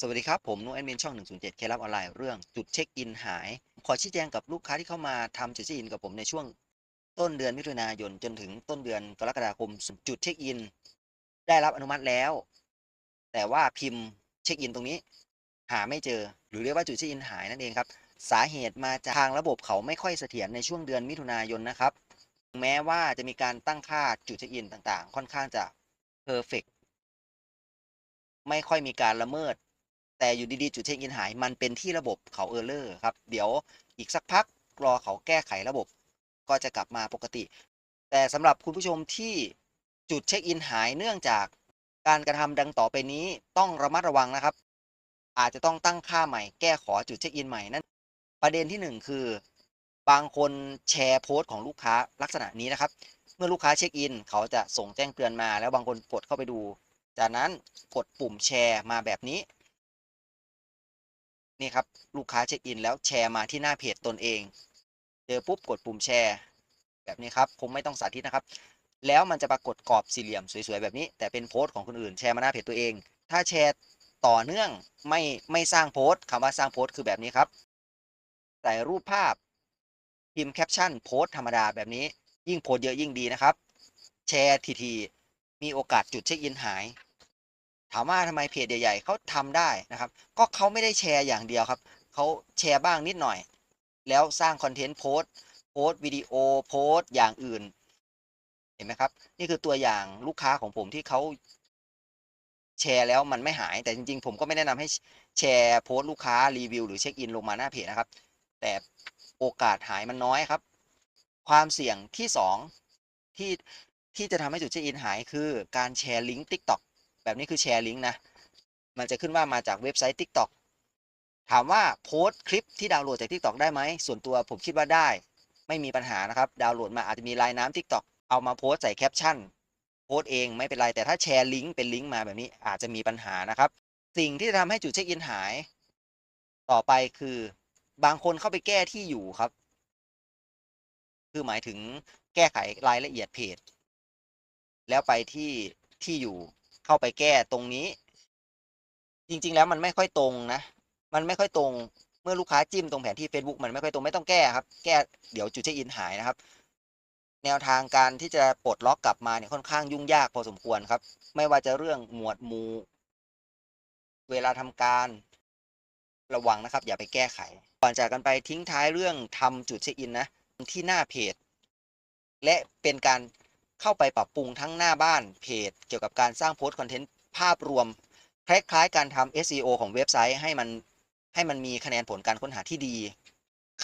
สวัสดีครับ ผมนุ้ยแอดมินช่อง 107เคล็ดลับออนไลน์เรื่องจุดเช็คอินหาย ขอชี้แจงกับลูกค้าที่เข้ามาทำจุดเช็คอินกับผมในช่วง ต้นเดือนมิถุนายนจนถึงต้นเดือนกรกฎาคมจุดเช็คอิน ได้รับอนุมัติแล้ว แต่ว่าพิมพ์เช็คอินตรงนี้ หาไม่เจอ หรือเรียกว่าจุดเช็คอินหายนั่นเองครับ สาเหตุมาจากทางระบบเขาไม่ค่อยเสถียรในช่วงเดือนมิถุนายนนะครับ แม้ว่าจะมีการตั้งค่าจุดเช็คอินต่างๆ ค่อนข้างจะเพอร์เฟกไม่ค่อยมีการละเมิด แต่อยู่ดีๆ จุดเช็คอินหายมันเป็นที่ระบบเขาเออร์เลอร์ครับ เดี๋ยวอีกสักพักรอเขาแก้ไขระบบ ก็จะกลับมาปกติ แต่สำหรับคุณผู้ชมที่จุดเช็คอินหายเนื่องจากการกระทำดังต่อไปนี้ต้องระมัดระวังนะครับ อาจจะต้องตั้งค่าใหม่แก้ขอจุดเช็คอินใหม่นั่นประเด็นที่หนึ่งคือบางคนแชร์โพสต์ของลูกค้าลักษณะนี้นะครับ เมื่อลูกค้าเช็คอิน เขาจะส่งแจ้งเตือนมา แล้วบางคนกดเข้าไปดู จากนั้นกดปุ่มแชร์มาแบบนี้ นี่ครับลูกค้าเช็คอินแล้วแชร์มาที่หน้าเพจตนเอง เจอปุ๊บกดปุ่มแชร์ แบบนี้ครับผมไม่ต้องสาธิตนะครับ แล้วมันจะปรากฏกรอบสี่เหลี่ยมสวยๆแบบนี้ แต่เป็นโพสต์ของคนอื่นแชร์มาหน้าเพจตัวเอง ถ้าแชร์ต่อเนื่องไม่ไม่สร้างโพสต์คำว่าสร้างโพสต์คือแบบนี้ครับใส่รูปภาพพิมพ์แคปชั่นโพสต์ธรรมดาแบบนี้ยิ่งโพสต์เยอะยิ่งดีนะครับ แชร์ทีๆมีโอกาสจุดเช็คอินหาย ถามว่าทำไมเพจใหญ่ๆเขาทำได้นะครับ ก็เขาไม่ได้แชร์อย่างเดียวครับเขาแชร์บ้างนิดหน่อย แล้วสร้างคอนเทนต์โพสต์โพสต์วิดีโอโพสต์อย่างอื่น เห็นไหมครับ นี่คือตัวอย่างลูกค้าของผมที่เขาแชร์แล้วมันไม่หายแต่จริงๆ ผมก็ไม่แนะนำให้แชร์โพสต์ลูกค้ารีวิวหรือเช็คอินลงมาหน้าเพจนะครับ แต่โอกาสหายมันน้อยครับ ความเสี่ยงที่สองที่ที่จะทำให้จุดเช็คอินหายคือการแชร์ลิงก์ TikTok แบบนี้คือแชร์ลิงก์นะ มันจะขึ้นว่ามาจากเว็บไซต์ TikTok ถามว่าโพสต์คลิปที่ดาวน์โหลดจาก TikTok ได้ไหม ส่วนตัวผมคิดว่าได้ ไม่มีปัญหานะครับ ดาวน์โหลดมาอาจจะมีลายน้ำ TikTok เอามาโพสต์ใส่แคปชั่น โพสต์เองไม่เป็นไร แต่ถ้าแชร์ลิงก์เป็นลิงก์มาแบบนี้อาจจะมีปัญหานะครับ สิ่งที่จะทำให้จุดเช็คอินหาย ต่อไปคือบางคนเข้าไปแก้ที่อยู่ครับ คือหมายถึงแก้ไขรายละเอียดเพจ แล้วไปที่ที่อยู่ เข้าไปแก้ตรงนี้ จริง ๆ แล้วมันไม่ค่อยตรงนะ มันไม่ค่อยตรงเมื่อลูกค้าจิ้มตรงแผนที่ Facebook มันไม่ค่อยตรงไม่ต้องแก้ครับ แก้เดี๋ยวจุดเช็คอินหายนะครับ แนวทางการที่จะปลดล็อกกลับมาเนี่ยค่อนข้างยุ่งยากพอสมควรครับ ไม่ว่าจะเรื่องหมวดหมู่ เวลาทำการระวังนะครับ อย่าไปแก้ไข ก่อนจากกันไปทิ้งท้ายเรื่องทำจุดเช็คอินนะที่หน้าเพจ และเป็นการ เข้าไปปรับปรุงทั้งหน้าบ้านเพจ เกี่ยวกับการสร้างโพสต์คอนเทนต์ภาพรวม คล้ายๆ การทำ SEO ของเว็บไซต์ให้มันให้มันมีคะแนนผลการค้นหาที่ดี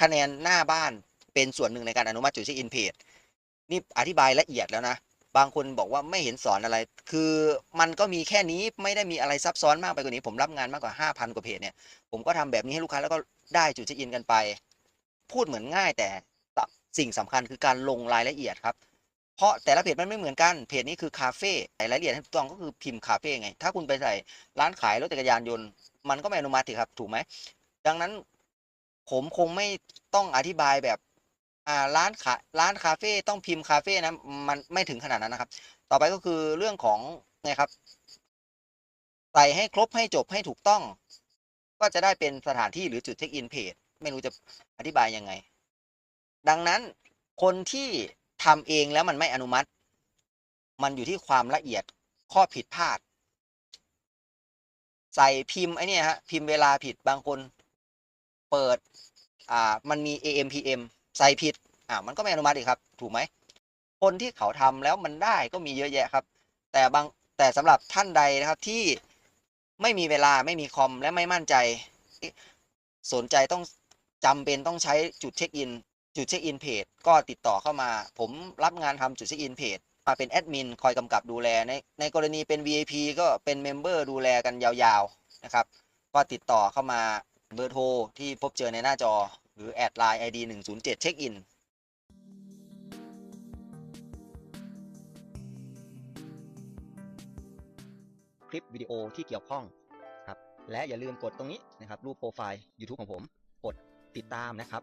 คะแนนหน้าบ้านเป็นส่วนหนึ่งในการอนุมัติจุดเช็คอินเพจนี่อธิบายละเอียดแล้วนะ บางคนบอกว่าไม่เห็นสอนอะไร คือมันก็มีแค่นี้ไม่ได้มีอะไรซับซ้อนมากไปกว่านี้ ผมรับงานมากกว่า 5,000 กว่าเพจเนี่ย ผมก็ทำแบบนี้ให้ลูกค้าแล้วก็ได้จุดเช็คอินกันไป พูดเหมือนง่ายแต่สิ่งสำคัญคือการลงรายละเอียดครับ ราะแต่ละเพจมันไม่เหมือนกันเพจนี้คือคาเฟ่ใส่รายละเอียดให้ถูกต้องก็คือพิมพ์คาเฟ่ไง ถ้าคุณไปใส่ร้านขายรถจักรยานยนต์ มันก็ไม่อนุมัติครับ ถูกไหมดังนั้นผมคงไม่ต้องอธิบายแบบอ่าร้านขาร้านคาเฟ่ต้องพิมพ์คาเฟ่นะมันไม่ถึงขนาดนั้นนะครับ ต่อไปก็คือเรื่องของนะครับ ใส่ให้ครบให้จบให้ถูกต้อง ก็จะได้เป็นสถานที่หรือจุดเช็คอินเพจไม่รู้จะอธิบายยังไง ดังนั้นคนที่ ทำเองแล้วมันไม่อนุมัติ มันอยู่ที่ความละเอียดข้อผิดพลาด ใส่พิมพ์ไอ้นี่ฮะพิมพ์เวลาผิดบางคนเปิดอ่ามันมี AM PM ใส่ผิดอ่ามันก็ไม่อนุมัติอีกครับ ถูกไหมคนที่เขาทำแล้วมันได้ก็มีเยอะแยะครับ แต่บางแต่สำหรับท่านใดนะครับที่ไม่มีเวลาไม่มีคอมและไม่มั่นใจ สนใจต้องจำเป็นต้องใช้จุดเช็คอิน จุดเช็คอินเพจก็ติดต่อเข้ามา ผมรับงานทำจุดเช็คอินเพจมาเป็นแอดมินคอยกำกับดูแลในในกรณีเป็น VIP ก็เป็นเมมเบอร์ดูแลกันยาวๆนะครับ ก็ติดต่อเข้ามาเบอร์โทรที่พบเจอในหน้าจอ หรือแอดไลน์ ID 107เช็คอินคลิปวิดีโอที่เกี่ยวข้องครับและอย่าลืมกดตรงนี้นะครับรูปโปรไฟล์ YouTube ของผม กดติดตามนะครับ